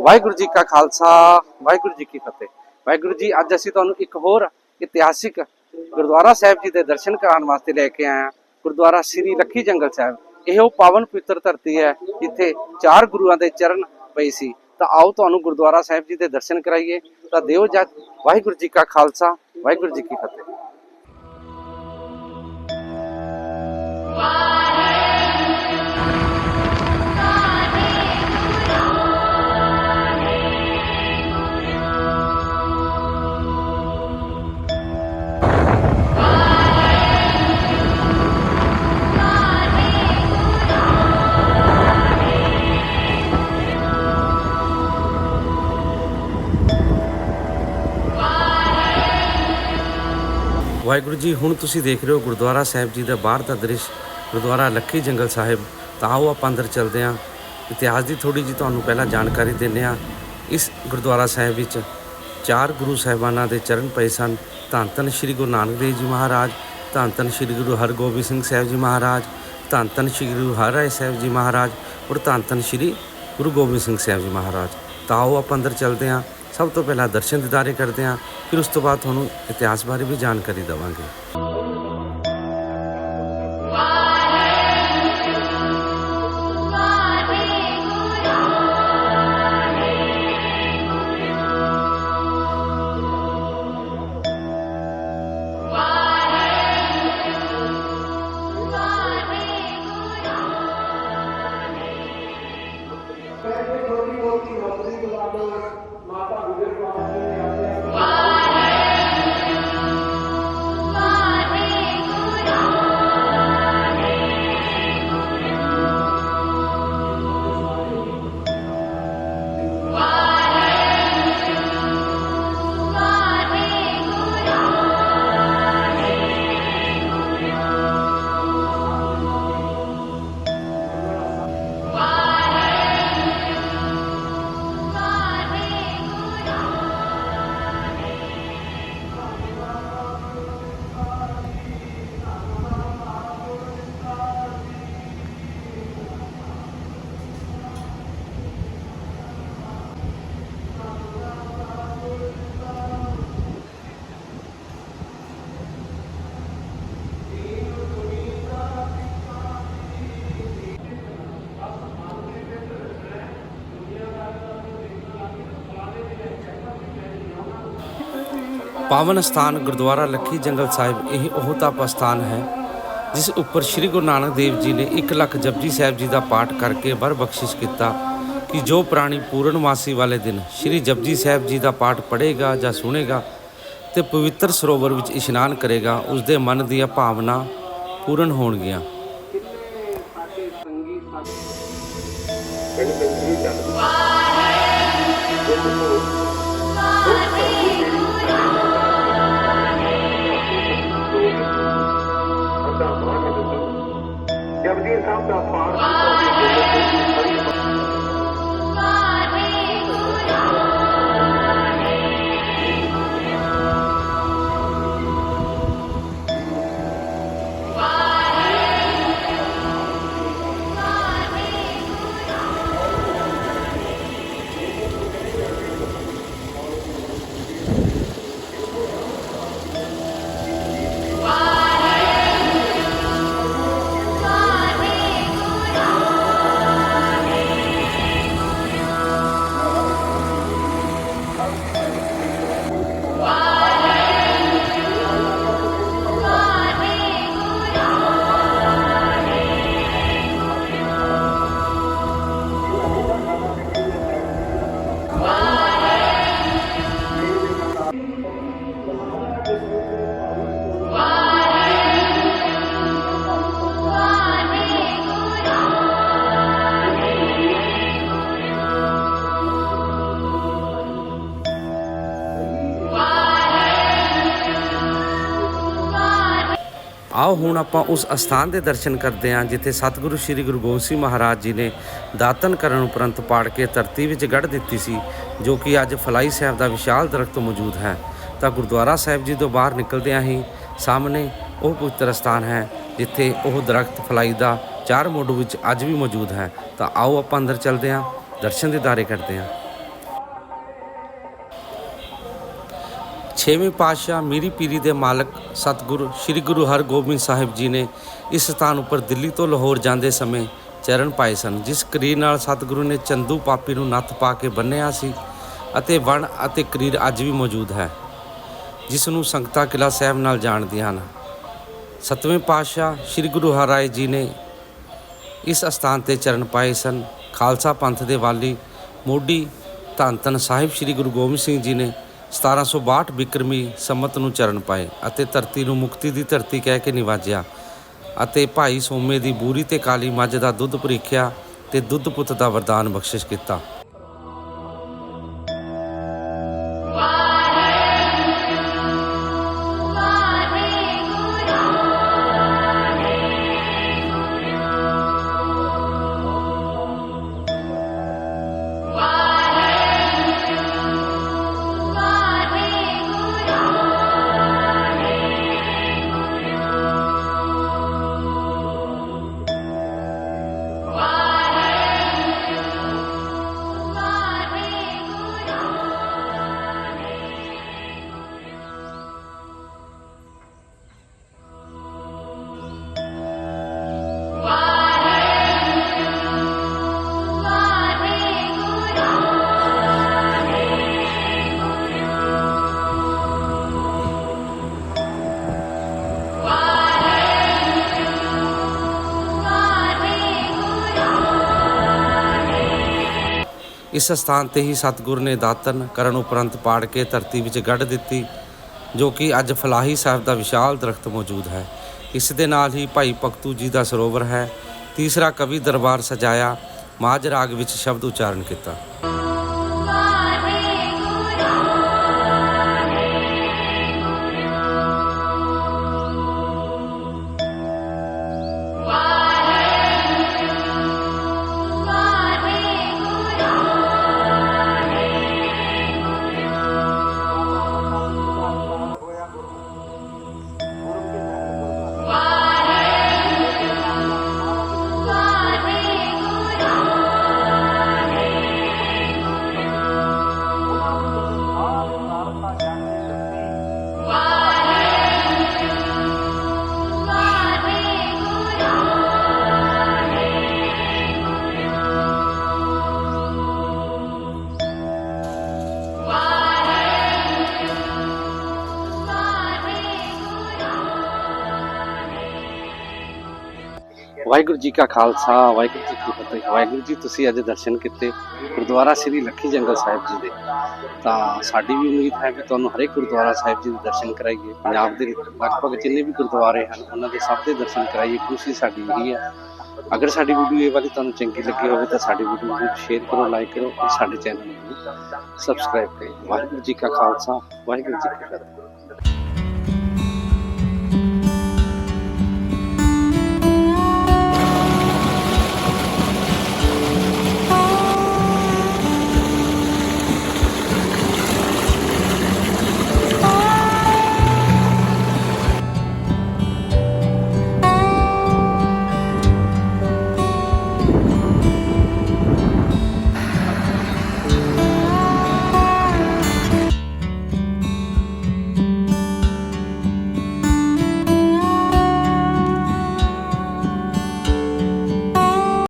ਵਾਹਿਗੁਰੂ ਜੀ ਕਾ ਖਾਲਸਾ, ਵਾਹਿਗੁਰੂ ਜੀ ਕੀ ਫਤਿਹ। ਵਾਹਿਗੁਰੂ ਜੀ, ਅੱਜ ਅਸੀਂ ਤੁਹਾਨੂੰ ਇੱਕ ਹੋਰ ਇਤਿਹਾਸਿਕ ਗੁਰਦੁਆਰਾ ਸਾਹਿਬ ਜੀ ਦੇ ਦਰਸ਼ਨ ਕਰਾਉਣ ਵਾਸਤੇ ਲੈ ਕੇ ਆਏ ਹਾਂ। ਗੁਰਦੁਆਰਾ ਸ੍ਰੀ ਲੱਖੀ ਜੰਗਲ ਸਾਹਿਬ। ਇਹ ਉਹ ਪਾਵਨ ਪਵਿੱਤਰ ਧਰਤੀ ਹੈ, ਜਿੱਥੇ ਚਾਰ ਗੁਰੂਆਂ ਦੇ ਚਰਨ ਪਏ ਸੀ। ਤਾਂ ਆਓ ਤੁਹਾਨੂੰ ਗੁਰਦੁਆਰਾ ਸਾਹਿਬ ਜੀ ਦੇ ਦਰਸ਼ਨ ਕਰਾਈਏ। ਤਾਂ ਦਿਓ ਜੱਜ, ਵਾਹਿਗੁਰੂ ਜੀ ਕਾ ਖਾਲਸਾ, ਵਾਹਿਗੁਰੂ ਜੀ ਕੀ ਫਤਿਹ। ਵਾਹਿਗੁਰੂ ਜੀ, ਹੁਣ ਤੁਸੀਂ ਦੇਖ ਰਹੇ ਹੋ ਗੁਰਦੁਆਰਾ ਸਾਹਿਬ ਜੀ ਦਾ ਬਾਹਰ ਦਾ ਦ੍ਰਿਸ਼, ਗੁਰਦੁਆਰਾ ਲੱਖੀ ਜੰਗਲ ਸਾਹਿਬ। ਤਾਂ ਆਓ ਆਪਾਂ ਅੰਦਰ ਚੱਲਦੇ ਹਾਂ। ਇਤਿਹਾਸ ਦੀ ਥੋੜੀ ਜੀ ਤੁਹਾਨੂੰ ਪਹਿਲਾਂ ਜਾਣਕਾਰੀ ਦਿੰਦੇ ਹਾਂ। ਇਸ ਗੁਰਦੁਆਰਾ ਸਾਹਿਬ ਵਿੱਚ ਚਾਰ ਗੁਰੂ ਸਾਹਿਬਾਨਾਂ ਦੇ ਚਰਨ ਪਏ ਸਨ। ਧੰਨ ਧੰਨ ਸ੍ਰੀ ਗੁਰੂ ਨਾਨਕ ਦੇਵ ਜੀ ਮਹਾਰਾਜ, ਧੰਨ ਧੰਨ ਸ੍ਰੀ ਗੁਰੂ ਹਰਗੋਬਿੰਦ ਸਿੰਘ ਸਾਹਿਬ ਜੀ ਮਹਾਰਾਜ, ਧੰਨ ਧੰਨ ਸ੍ਰੀ ਗੁਰੂ ਹਰਿਰਾਏ ਸਾਹਿਬ ਜੀ ਮਹਾਰਾਜ ਔਰ ਧੰਨ ਧੰਨ ਸ੍ਰੀ ਗੁਰੂ ਗੋਬਿੰਦ ਸਿੰਘ ਸਾਹਿਬ ਜੀ ਮਹਾਰਾਜ। ਤਾਂ ਆਓ ਆਪਾਂ ਅੰਦਰ ਚੱਲਦੇ ਹਾਂ। ਸਭ ਤੋਂ ਪਹਿਲਾਂ ਦਰਸ਼ਨ ਦਿਦਾਰੇ ਕਰਦੇ ਹਾਂ, ਫਿਰ ਉਸ ਤੋਂ ਬਾਅਦ ਤੁਹਾਨੂੰ ਇਤਿਹਾਸ ਬਾਰੇ ਵੀ ਜਾਣਕਾਰੀ ਦੇਵਾਂਗੇ। ਪਾਵਨ ਸਥਾਨ ਗੁਰਦੁਆਰਾ ਲੱਖੀ ਜੰਗਲ ਸਾਹਿਬ, ਇਹ ਉਹ ਤਪ ਸਥਾਨ ਹੈ, ਜਿਸ ਉੱਪਰ ਸ੍ਰੀ ਗੁਰੂ ਨਾਨਕ ਦੇਵ ਜੀ ਨੇ 1 ਲੱਖ ਜਪਜੀ ਸਾਹਿਬ ਜੀ ਦਾ ਪਾਠ ਕਰਕੇ ਵਰ ਬਖਸ਼ਿਸ਼ ਕੀਤਾ ਕਿ ਜੋ ਪ੍ਰਾਣੀ ਪੂਰਨਮਾਸੀ ਵਾਲੇ ਦਿਨ ਸ੍ਰੀ ਜਪਜੀ ਸਾਹਿਬ ਜੀ ਦਾ ਪਾਠ ਪੜ੍ਹੇਗਾ ਜਾਂ ਸੁਣੇਗਾ ਤੇ ਪਵਿੱਤਰ ਸਰੋਵਰ ਵਿੱਚ ਇਸ਼ਨਾਨ ਕਰੇਗਾ, ਉਸ ਦੇ ਮਨ ਦੀਆਂ ਭਾਵਨਾ ਪੂਰਨ ਹੋਣਗੀਆਂ। ਆਓ ਹੁਣ ਆਪਾਂ ਉਸ ਅਸਥਾਨ ਦੇ ਦਰਸ਼ਨ ਕਰਦੇ ਹਾਂ, ਜਿੱਥੇ ਸਤਿਗੁਰੂ ਸ੍ਰੀ ਗੁਰੂ ਗੋਬਿੰਦ ਸਿੰਘ ਮਹਾਰਾਜ ਜੀ ਨੇ ਦਾਤਨ ਕਰਨ ਉਪਰੰਤ ਪਾੜ ਕੇ ਧਰਤੀ ਵਿੱਚ ਗੱਡ ਦਿੱਤੀ ਸੀ, ਜੋ ਕਿ ਅੱਜ ਫਲਾਈ ਸਾਹਿਬ ਦਾ ਵਿਸ਼ਾਲ ਦਰਖਤ ਮੌਜੂਦ ਹੈ। ਤਾਂ ਗੁਰਦੁਆਰਾ ਸਾਹਿਬ ਜੀ ਤੋਂ ਬਾਹਰ ਨਿਕਲਦਿਆਂ ਹੀ ਸਾਹਮਣੇ ਉਹ ਪਵਿੱਤਰ ਸਥਾਨ ਹੈ, ਜਿੱਥੇ ਉਹ ਦਰਖਤ ਫਲਾਈ ਦਾ ਚਾਰ ਮੋਢੂ ਵਿੱਚ ਅੱਜ ਵੀ ਮੌਜੂਦ ਹੈ। ਤਾਂ ਆਓ ਆਪਾਂ ਅੰਦਰ ਚੱਲਦੇ ਹਾਂ, ਦਰਸ਼ਨ ਦੇ ਦੀਦਾਰੇ ਕਰਦੇ ਹਾਂ। ਛੇਵੇਂ ਪਾਤਸ਼ਾਹ ਮੀਰੀ ਪੀਰੀ ਦੇ ਮਾਲਕ ਸਤਿਗੁਰੂ ਸ੍ਰੀ ਗੁਰੂ ਹਰਗੋਬਿੰਦ ਸਾਹਿਬ ਜੀ ਨੇ ਇਸ ਸਥਾਨ ਉੱਪਰ ਦਿੱਲੀ ਤੋਂ ਲਾਹੌਰ ਜਾਂਦੇ ਸਮੇਂ ਚਰਨ ਪਾਏ ਸਨ, ਜਿਸ ਕਰੀਰ ਨਾਲ ਸਤਿਗੁਰੂ ਨੇ ਚੰਦੂ ਪਾਪੀ ਨੂੰ ਨੱਥ ਪਾ ਕੇ ਬੰਨਿਆ ਸੀ ਅਤੇ ਵਣ ਅਤੇ ਕਰੀਰ ਅੱਜ ਵੀ ਮੌਜੂਦ ਹੈ, ਜਿਸ ਨੂੰ ਸੰਗਤਾਂ ਕਿਲ੍ਹਾ ਸਾਹਿਬ ਨਾਲ ਜਾਣਦੀਆਂ ਹਨ। ਸਤਵੇਂ ਪਾਤਸ਼ਾਹ ਸ੍ਰੀ ਗੁਰੂ ਹਰਿਰਾਏ ਜੀ ਨੇ ਇਸ ਅਸਥਾਨ ਤੇ ਚਰਨ ਪਾਏ ਸਨ। ਖਾਲਸਾ ਪੰਥ ਦੇ ਵਾਲੀ ਮੋਢੀ ਧੰਨ ਧੰਨ ਸਾਹਿਬ ਸ੍ਰੀ ਗੁਰੂ ਗੋਬਿੰਦ ਸਿੰਘ ਜੀ ਨੇ 1762 ਬਿਕਰਮੀ ਸੰਮਤ ਨੂੰ ਚਰਨ ਪਾਏ ਅਤੇ ਧਰਤੀ ਨੂੰ ਮੁਕਤੀ ਦੀ ਧਰਤੀ ਕਹਿ ਕੇ ਨਿਵਾਜਿਆ ਅਤੇ ਭਾਈ ਸੋਮੇ ਦੀ ਬੂਰੀ ਤੇ ਕਾਲੀ ਮੱਝ ਦਾ ਦੁੱਧ ਪ੍ਰੀਖਿਆ ਤੇ ਦੁੱਧ ਪੁੱਤ ਦਾ ਵਰਦਾਨ ਬਖਸ਼ਿਸ਼ ਕੀਤਾ। ਇਸ ਸਥਾਨ ਤੇ ਹੀ ਸਤਿਗੁਰ ਨੇ ਦਾਤਨ ਕਰਨ ਉਪਰੰਤ ਪਾੜ ਕੇ ਧਰਤੀ ਵਿੱਚ ਗੱਡ ਦਿੱਤੀ, ਜੋ ਕਿ ਅੱਜ ਫਲਾਹੀ ਸਾਹਿਬ ਦਾ ਵਿਸ਼ਾਲ ਦਰਖਤ ਮੌਜੂਦ ਹੈ। ਇਸ ਦੇ ਨਾਲ ਹੀ ਭਾਈ ਭਗਤੂ ਜੀ ਦਾ ਸਰੋਵਰ ਹੈ। ਤੀਸਰਾ ਕਵੀ ਦਰਬਾਰ ਸਜਾਇਆ, ਮਾਝ ਰਾਗ ਵਿੱਚ ਸ਼ਬਦ ਉਚਾਰਨ ਕੀਤਾ। ਵਾਹਿਗੁਰੂ ਜੀ ਕਾ ਖਾਲਸਾ, ਵਾਹਿਗੁਰੂ ਜੀ ਕੀ ਫਤਿਹ। ਵਾਹਿਗੁਰੂ ਜੀ, ਤੁਸੀਂ ਅੱਜ ਦਰਸ਼ਨ ਕੀਤੇ ਗੁਰਦੁਆਰਾ ਸ੍ਰੀ ਲੱਖੀ ਜੰਗਲ ਸਾਹਿਬ ਜੀ ਦੇ। ਤਾਂ ਸਾਡੀ ਵੀ ਉਮੀਦ ਹੈ ਕਿ ਤੁਹਾਨੂੰ ਹਰੇਕ ਗੁਰਦੁਆਰਾ ਸਾਹਿਬ ਜੀ ਦੇ ਦਰਸ਼ਨ ਕਰਾਈਏ। ਪੰਜਾਬ ਦੇ ਲਗਭਗ ਜਿੰਨੇ ਵੀ ਗੁਰਦੁਆਰੇ ਹਨ, ਉਹਨਾਂ ਦੇ ਸਭ ਦੇ ਦਰਸ਼ਨ ਕਰਾਈਏ। ਕੋਸ਼ਿਸ਼ ਸਾਡੀ ਇਹੀ ਹੈ। ਅਗਰ ਸਾਡੀ ਵੀਡੀਓ ਇਹ ਵਾਲੀ ਤੁਹਾਨੂੰ ਚੰਗੀ ਲੱਗੀ ਹੋਵੇ ਤਾਂ ਸਾਡੀ ਵੀਡੀਓ ਨੂੰ ਸ਼ੇਅਰ ਕਰੋ, ਲਾਈਕ ਕਰੋ ਔਰ ਸਾਡੇ ਚੈਨਲ ਨੂੰ ਸਬਸਕ੍ਰਾਈਬ ਕਰੋ ਵਾਹਿਗੁਰੂ ਜੀ ਕਾ ਖਾਲਸਾ, ਵਾਹਿਗੁਰੂ ਜੀ ਕੀ ਫਤਿਹ।